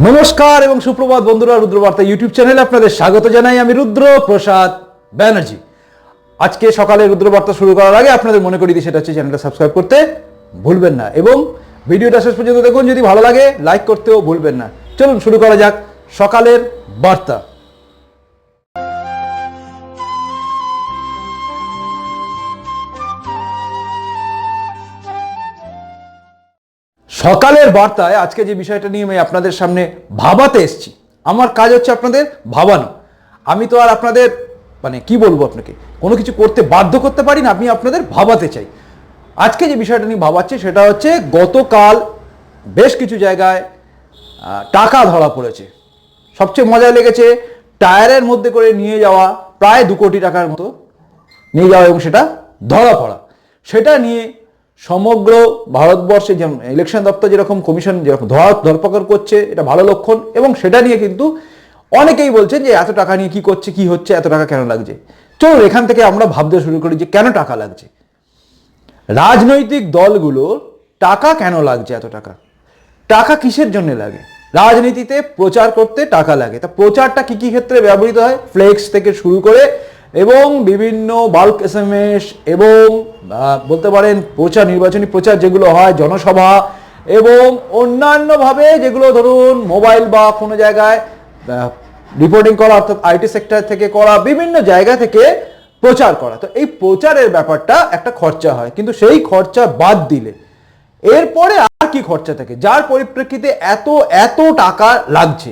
নমস্কার এবং সুপ্রভাত বন্ধুরা রুদ্রবার্তা ইউটিউব চ্যানেলে আপনাদের স্বাগত জানাই আমি রুদ্র প্রসাদ ব্যানার্জি। আজকে সকালে রুদ্রবার্তা শুরু করার আগে আপনাদের মনে করি সেটা হচ্ছে চ্যানেলটা সাবস্ক্রাইব করতে ভুলবেন না এবং ভিডিওটা শেষ পর্যন্ত দেখুন, যদি ভালো লাগে লাইক করতেও ভুলবেন না। চলুন শুরু করা যাক সকালের বার্তা। সকালের বার্তায় আজকে যে বিষয়টা নিয়ে আমি আপনাদের সামনে ভাবাতে এসেছি, আমার কাজ হচ্ছে আপনাদের ভাবানো। আমি তো আর আপনাদের মানে কি বলব আপনাকে, কোনো কিছু করতে বাধ্য করতে পারি না, আমি আপনাদের ভাবাতে চাই। আজকে যে বিষয়টা নিয়ে ভাবাচ্ছি সেটা হচ্ছে গতকাল বেশ কিছু জায়গায় টাকা ধরা পড়েছে। সবচেয়ে মজা লেগেছে টায়ারের মধ্যে করে নিয়ে যাওয়া প্রায় দু কোটি টাকার মতো, নিয়ে যাওয়া এবং সেটা ধরা পড়া। সেটা নিয়ে সমগ্র ভারতবর্ষে যেমন ইলেকশন দপ্তর যেরকম কমিশন যেরকম ধরা ধরপাকড় করছে, এটা ভালো লক্ষণ এবং সেটা নিয়ে কিন্তু অনেকেই বলছেন যে এত টাকা নিয়ে কি করছে, কি হচ্ছে, এত টাকা কেন লাগছে? চলুন, এখান থেকে আমরা ভাবতে শুরু করি যে কেন টাকা লাগছে? রাজনৈতিক দলগুলোর টাকা কেন লাগছে এত টাকা? টাকা কিসের জন্য লাগে? রাজনীতিতে প্রচার করতে টাকা লাগে। তা প্রচারটা কি কি ক্ষেত্রে ব্যবহৃত হয়? ফ্লেক্স থেকে শুরু করে এবং বিভিন্ন বাল্ক এস এম এস এবং বলতে পারেন প্রচার, নির্বাচনী প্রচার যেগুলো হয়, জনসভা এবং অন্যান্যভাবে যেগুলো ধরুন মোবাইল বা কোনো জায়গায় রিপোর্টিং করা অর্থাৎ আইটি সেক্টর থেকে করা, বিভিন্ন জায়গা থেকে প্রচার করা। তো এই প্রচারের ব্যাপারটা একটা খরচা হয়, কিন্তু সেই খরচা বাদ দিলে এরপরে আর কি খরচা থাকে? যার পরিপ্রেক্ষিতে এত এত টাকা লাগছে।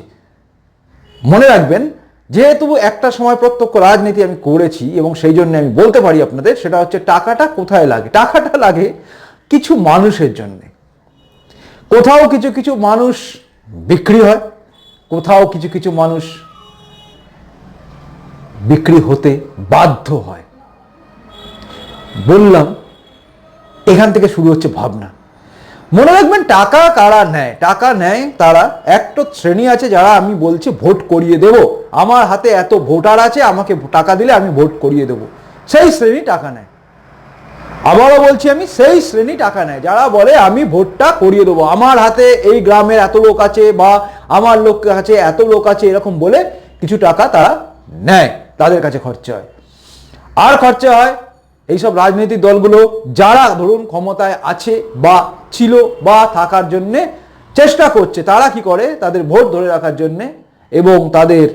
মনে রাখবেন যেহেতু একটা সময় প্রত্যক্ষ রাজনীতি আমি করেছি এবং সেই জন্য আমি বলতে পারি আপনাদের, সেটা হচ্ছে টাকাটা কোথায় লাগে? টাকাটা লাগে কিছু মানুষের জন্যে। কোথাও কিছু কিছু মানুষ বিক্রি হয়, কোথাও কিছু কিছু মানুষ বিক্রি হতে বাধ্য হয়। বললাম, এখান থেকে শুরু হচ্ছে ভাবনা। মনে রাখবেন, টাকা কারা নেয়? টাকা নেয় তারা, একটা শ্রেণি আছে যারা আমি বলছি, ভোট করিয়ে দেব। আমার হাতে এত ভোটার আছে, আমাকে টাকা দিলে আমি ভোট করিয়ে দেব। সেই শ্রেণি টাকা নেয়। আবারও বলছি আমি, সেই শ্রেণি টাকা নেয়। যারা বলে, আমি ভোটটা করিয়ে দেবো। আমার হাতে এই গ্রামের এত লোক আছে বা আমার লোক কাছে এত লোক আছে, এরকম বলে কিছু টাকা তারা নেয়, তাদের কাছে খরচা হয়। আর খরচা হয় এইসব রাজনৈতিক দলগুলো যারা ধরুন ক্ষমতায় আছে বা ছিল বা থাকার জন্যে চেষ্টা করছে, তারা কি করে? তাদের ভোট ধরে রাখার জন্যে এবং তাদের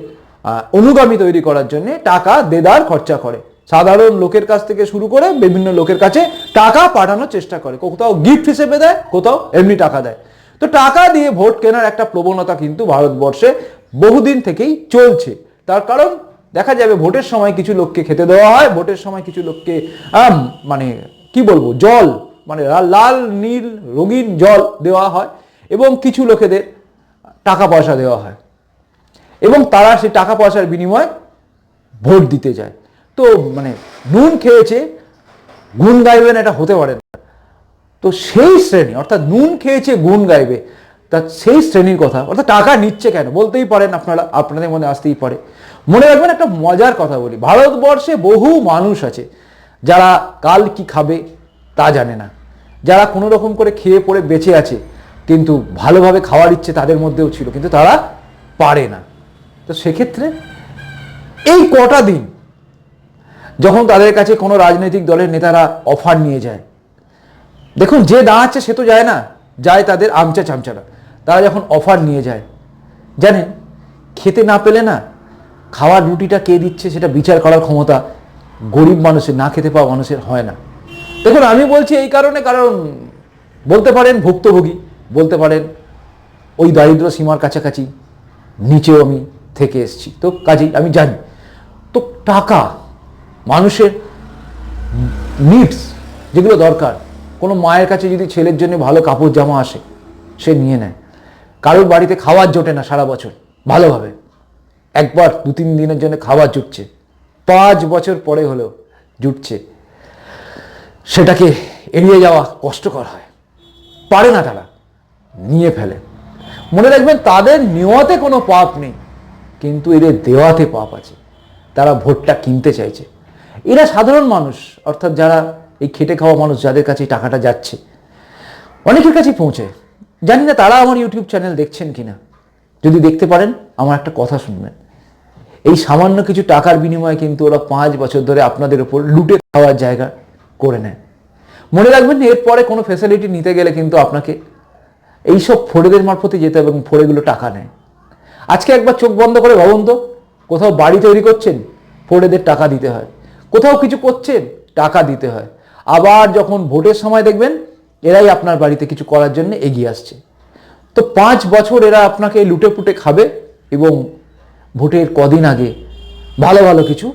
অনুগামী তৈরি করার জন্যে টাকা দেদার খরচা করে। সাধারণ লোকের কাছ থেকে শুরু করে বিভিন্ন লোকের কাছে টাকা পাঠানোর চেষ্টা করে। কোথাও গিফট হিসেবে দেয়, কোথাও এমনি টাকা দেয়। তো টাকা দিয়ে ভোট কেনার একটা প্রবণতা কিন্তু ভারতবর্ষে বহুদিন থেকেই চলছে। তার কারণ দেখা যাবে ভোটের সময় কিছু লোককে খেতে দেওয়া হয়, ভোটের সময় কিছু লোককে মানে কি বলব, জল মানে লাল, নীল, রঙিন জল দেওয়া হয় এবং কিছু লোকেদের টাকা পয়সা দেওয়া হয়। এবং তারা সেই টাকা পয়সার বিনিময়ে ভোট দিতে যায়। তো মানে নুন খেয়েছে, গুণ না এটা হতে পারে না। তো সেই শ্রেণি, অর্থাৎ নুন খেয়েছে, গুণ গাইবে, তা সেই শ্রেণির কথা, অর্থাৎ টাকা নিচ্ছে কেন? বলতেই পারেন আপনারা, আপনাদের মনে আসতেই পারে। মনে রাখবেন একটা মজার কথা বলি, ভারতবর্ষে বহু মানুষ আছে, যারা কাল কি খাবে তা জানে না। যারা কোনো রকম করে খেয়ে পড়ে বেঁচে আছে, কিন্তু ভালোভাবে খাওয়ার ইচ্ছে তাদের মধ্যেও ছিল, কিন্তু তারা পারে না। তো সেক্ষেত্রে এই কটা দিন যখন তাদের কাছে কোনো রাজনৈতিক দলের নেতারা অফার নিয়ে যায়, দেখুন যে দাঁড়াচ্ছে সে তো যায় না, যায় তাদের আমচা চামচারা। তারা যখন অফার নিয়ে যায়, জানেন, খেতে না পেলে না খাওয়ার রুটিটা কে দিচ্ছে সেটা বিচার করার ক্ষমতা গরিব মানুষের, না খেতে পাওয়া মানুষের হয় না। দেখুন, আমি বলছি এই কারণে কারণ বলতে পারেন ভুক্তভোগী, বলতে পারেন ওই দারিদ্র সীমার কাছাকাছি, নিচেও আমি থেকে এসেছি। তো কাজেই আমি জানি। তো টাকা, মানুষের নিডস যেগুলো দরকার, কোনো মায়ের কাছে যদি ছেলের জন্য ভালো কাপড় জামা আসে, সে নিয়ে নেয়। কারোর বাড়িতে খাওয়ার জোটে না সারা বছর, ভালোভাবে। একবার দু তিন দিনের জন্য খাবার জুটছে। পাঁচ বছর পরে হলেও জুটছে। সেটাকে এড়িয়ে যাওয়া কষ্টকর হয়। পারে না তারা, নিয়ে ফেলে। মনে রাখবেন, তাদের নেওয়াতে কোনো পাপ নেই। কিন্তু এদের দেওয়াতে পাপ আছে। তারা ভোটটা কিনতে চাইছে। এরা সাধারণ মানুষ, অর্থাৎ যারা এই খেটে খাওয়া মানুষ, যাদের কাছে টাকাটা যাচ্ছে। অনেকের কাছে পৌঁছে জানি না তারা আমার ইউটিউব চ্যানেল দেখছেন কিনা। যদি দেখতে পারেন, আমার একটা কথা শুনবেন। এই সামান্য কিছু টাকার বিনিময়ে কিন্তু ওরা পাঁচ বছর ধরে আপনাদের উপর লুটে খাওয়ার জায়গা করে নেয়। মনে রাখবেন এরপরে কোনো ফ্যাসিলিটি নিতে গেলে কিন্তু আপনাকে এইসব ফোড়েদের মারফতে যেতে হবে এবং ফোড়েগুলো টাকা নেয়। আজকে একবার চোখ বন্ধ করে ভাবুন তো, কোথাও বাড়ি তৈরি করছেন ফোড়েদের টাকা দিতে হয়। কোথাও কিছু করছেন, টাকা দিতে হয়। আবার যখন ভোটের সময় দেখবেন, এরাই আপনার বাড়িতে কিছু করার জন্য এগিয়ে আসছে। তো পাঁচ বছর এরা আপনাকে লুটে পুটে খাবে এবং ভোটের কদিন আগে ভালো ভালো কিছু,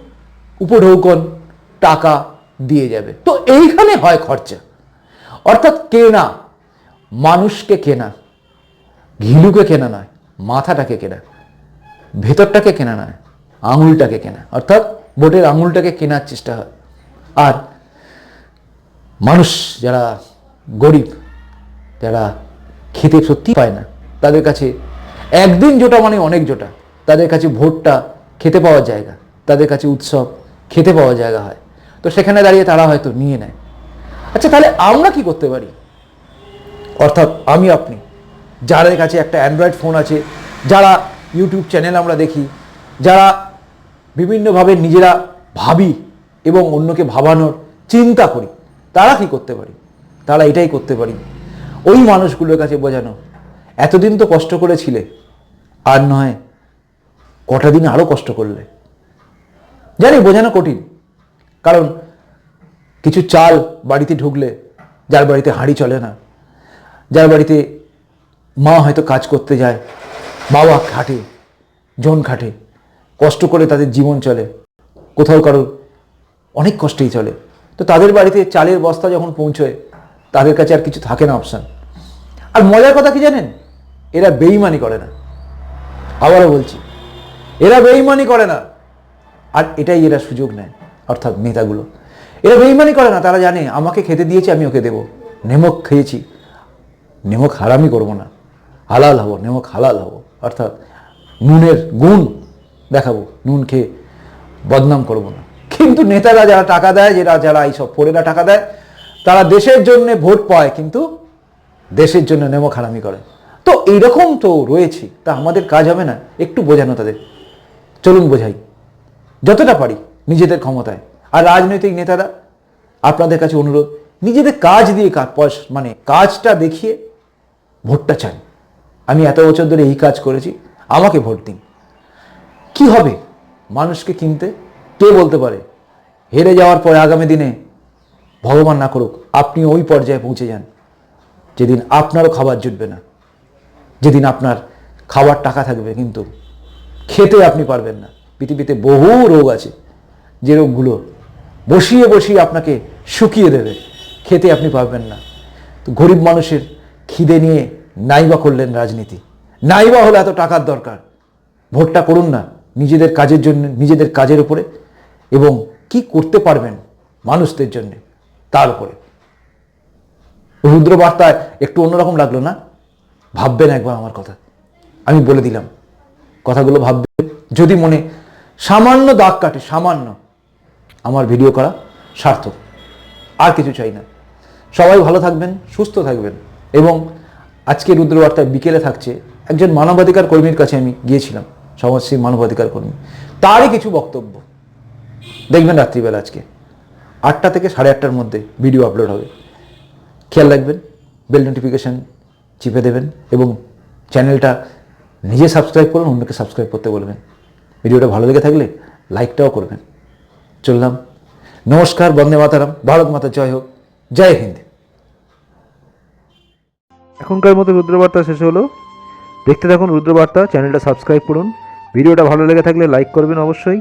উপঢৌকন, টাকা দিয়ে যাবে। তো এইখানে হয় খরচা। অর্থাৎ কেনা, মানুষকে কেনা, ঘিলুকে কেনা নয়। মাথাটাকে কেনা। ভেতরটাকে কেনা নয়, আঙুলটাকে কেনা। অর্থাৎ বোটের আঙুলটাকে কেনার চেষ্টা হয়। আর মানুষ যারা গরিব, যারা খেতে সত্যি পায় না, তাদের কাছে একদিন জোটা মানে অনেক জোটা। তাদের কাছে ভোটটা খেতে পাওয়ার জায়গা, তাদের কাছে উৎসব খেতে পাওয়ার জায়গা হয়। তো সেখানে দাঁড়িয়ে তারা হয়তো নিয়ে নেয়। আচ্ছা তাহলে আমরা কি করতে পারি? অর্থাৎ আমি, আপনি যাদের কাছে একটা অ্যান্ড্রয়েড ফোন আছে, যারা ইউটিউব চ্যানেল আমরা দেখি, যারা বিভিন্নভাবে নিজেরা ভাবি এবং অন্যকে ভাবানোর চিন্তা করি, তারা কি করতে পারি? তারা এটাই করতে পারি। ওই মানুষগুলোর কাছে বোঝানো, এতদিন তো কষ্ট করেছিলে, আর নয়, কটা দিন আরও কষ্ট করলে। জানি বোঝানো কঠিন, কারণ কিছু চাল বাড়িতে ঢুকলে, যার বাড়িতে হাঁড়ি চলে না, যার বাড়িতে মা হয়তো কাজ করতে যায়, বাবা খাটে জন খাটে কষ্ট করে তাদের জীবন চলে, কোথাও কারোর অনেক কষ্টেই চলে। তো তাদের বাড়িতে চালের বস্তা যখন পৌঁছয়, তাদের কাছে আর কিছু থাকে না অপশান আর মজার কথা কি জানেন? এরা বেইমানি করে না। আবারও বলছি, এরা বেইমানি করে না। আর এটাই এরা সুযোগ নেয়, অর্থাৎ নেতাগুলো। এরা বেইমানি করে না, তারা জানে, আমাকে খেতে দিয়েছে, আমি ওকে দেবো। নেমক খেয়েছি, নেমক হারামি করব না। হালাল হব, নেমক হালাল হব। অর্থাৎ নুনের গুণ দেখাবো নুন খেয়ে বদনাম করব না। কিন্তু নেতারা যারা টাকা দেয়, যারা যারা এইসব পড়েরা টাকা দেয়, তারা দেশের জন্য ভোট পায়, কিন্তু দেশের জন্য নেমক হারামি করে। তো এইরকম তো রয়েছে, তা আমাদের কাজ হবে না। একটু বোঝানো তাদের। চলুন বোঝাই। যতটা পারি, নিজেদের ক্ষমতায়। আর রাজনৈতিক নেতারা, আপনাদের কাছে অনুরোধ, নিজেদের কাজ দিয়ে কাজ মানে কাজটা দেখিয়ে ভোটটা চান। আমি এত বছর ধরে এই কাজ করেছি, আমাকে ভোট দিন। কি হবে? মানুষকে কিনতে কে বলতে পারে? হেরে যাওয়ার পরে আগামী দিনে ভগবান না করুক, আপনি ওই পর্যায়ে পৌঁছে যান। যেদিন আপনারও খাবার জুটবে না, যেদিন আপনার খাবার টাকা থাকবে, কিন্তু খেতে আপনি পারবেন না। পৃথিবীতে বহু রোগ আছে, যে রোগগুলো বসিয়ে বসিয়ে আপনাকে শুকিয়ে দেবে, খেতে আপনি পারবেন না। তো গরিব মানুষের খিদে নিয়ে নাইবা করলেন রাজনীতি। নাইবা হলে এত টাকার দরকার। ভোটটা করুন না, নিজেদের কাজের জন্য, নিজেদের কাজের উপরে এবং কি করতে পারবেন মানুষদের জন্য তার উপরে। রুদ্র বার্তায় একটু অন্যরকম লাগল না? ভাববেন একবার আমার কথা। আমি বলে দিলাম, কথাগুলো ভাববেন। যদি মনে সামান্য দাগ কাটে, সামান্য, আমার ভিডিও করা সার্থক। আর কিছু চাই না। সবাই ভালো থাকবেন, সুস্থ থাকবেন এবং আজকে রুদ্রবার্তায় বিকেলে থাকছে একজন মানবাধিকার কর্মীর কাছে আমি গিয়েছিলাম সমাজসেবী মানবাধিকার কর্মী। তারই কিছু বক্তব্য। দেখবেন রাত্রিবেলা আজকে। আটটা থেকে সাড়ে আটটার মধ্যে ভিডিও আপলোড হবে। খেয়াল রাখবেন, বেল নোটিফিকেশান চিপে দেবেন এবং চ্যানেলটা নিজে সাবস্ক্রাইব করুন, অন্যকে সাবস্ক্রাইব করতে বলবেন। ভিডিওটা ভালো লেগে থাকলে লাইকটাও করবেন। চললাম। নমস্কার, বন্দে মাতারাম। ভারত মাতা জয় হোক। জয় হিন্দ। এখনকার মতো রুদ্রবার্তা শেষ হলো। দেখতে থাকুন রুদ্রবার্তা, চ্যানেলটা সাবস্ক্রাইব করুন। ভিডিওটা ভালো লেগে থাকলে লাইক করবেন অবশ্যই।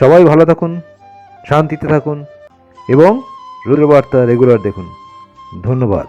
সবাই ভালো থাকুন, শান্তিতে থাকুন এবং রুদ্রবার্তা রেগুলার দেখুন। ধন্যবাদ।